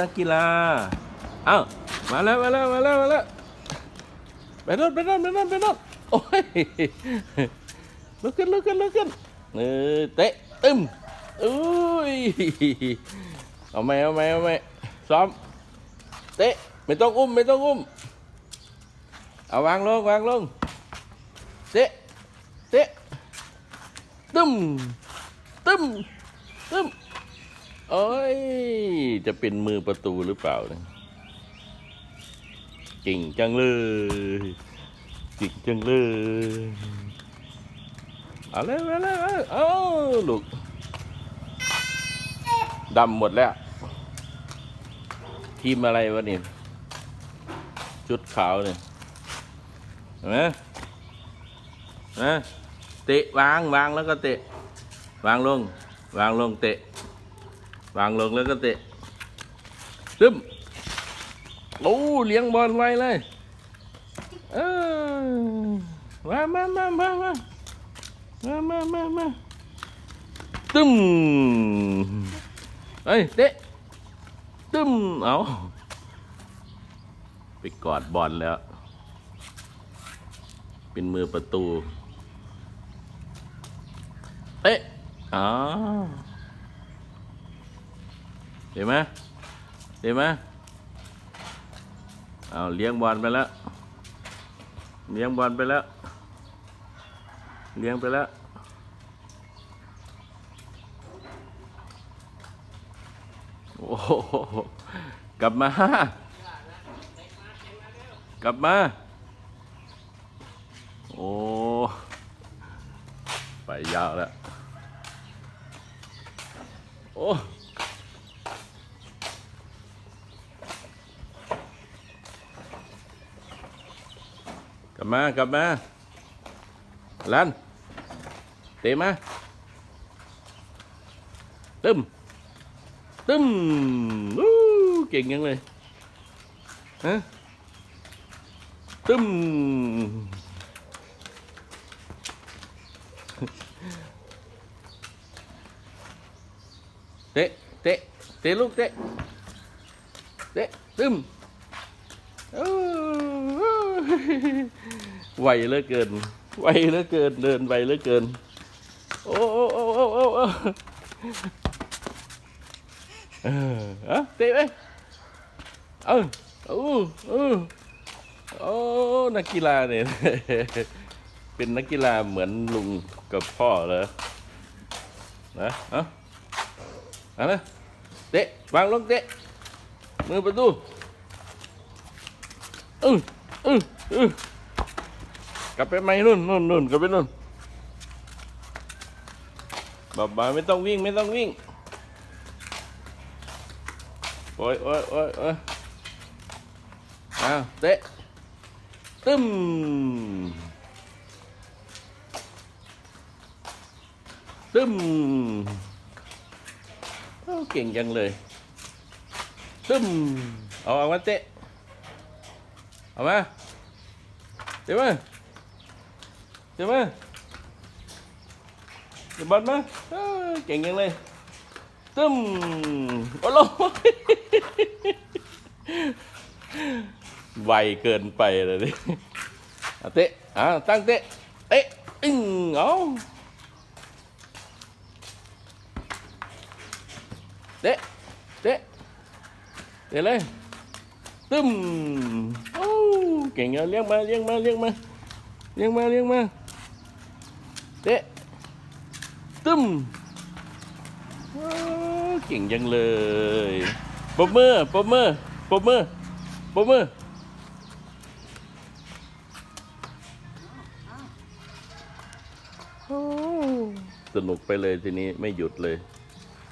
นักกีฬาเอ้ามาแล้วมาแล้วมาแล้วมาแล้วไปรถไปรถไปรถไปรถโอ้ยลุกขึ้นลุกขึ้นลุกขึ้นเออเตะตึมอุ้ยเอาไหมเอาไหมเอาไหมซ้อมเตะไม่ต้องอุ้มไม่ต้องอุ้มเอาวางลงวางลงเตะเตะตึมตึมตึม โอ้ย จะเป็นมือประตูหรือเปล่านี่ยเก่งจังเลยเก่งจังเลยเอาเลยเอาเลยเอาเอาลูกดำหมดแล้ว ทีมอะไรวะนี่ชุดขาวเนี่ยเห็นไหมนไหมเตะวางวางแล้วก็เตะ วางลง วางลงเตะ วางลงแล้วก็เตะซึมโอ้เลี้ยงบอลไวเลยเออมามามามามามามามามาตึมเฮ้ยเตะตึมเอาไปกอดบอลแล้ว เป็นมือประตูเตะอ๋อ เห็นไหมเห็นไหมเอาเลี้ยงบอลไปแล้ว เลี้ยงบอลไปแล้ว เลี้ยงไปแล้ว โอ้โหกลับมา กลับมา โอ้ ไปยาวแล้ว โอ้ กลับมากลับมาลันเตะมาตึมตึมอู้เก่งยังเลยฮะตึมเตะเตะเตะลูกเตะเตะตึมโอ้ย ไวเหลือเกิน ไวเหลือเกิน เดินไวเหลือเกิน โอ้โอ้โอ้โอ้โอ้เออเอาเตะไปเออโอ้โอ้โอ้นักกีฬาเนี่ย เป็นนักกีฬาเหมือนลุงกับพ่อเลยนะเอาเอานะเตะวางลงเตะมือประตูอืออือ กลับไปไหมนู่นนู่นนู่นกลับไปนู่นบอบาไม่ต้องวิ่งไม่ต้องวิ่ง โอ้ยโอ้ยโอ้ยโอ้ยอ้าวเตะ ตึ้มตึ้มเก่งจังเลย ตึ้ม เอาเอามาเตะ เอามา Tiếp ơi. Tiếp ơi. Tiếp bên mà, Chạy ngang lên. Tùm. Ôi lô. Vầy เกินไปเลยดิเตะอ่ะตั้งเตะเตะอึ้งเอาเตะเตะเตะเลยตึ้มโอ้ เก่งเอาเลี้ยงมาเลี้ยงมาเลี้ยงมาเลี้ยงมาเลี้ยงมาเตะตึมเก่งจังเลยปรบมือปรบมือปรบมือปรบมือโอ้สนุกไปเลยทีนี้ไม่หยุดเลย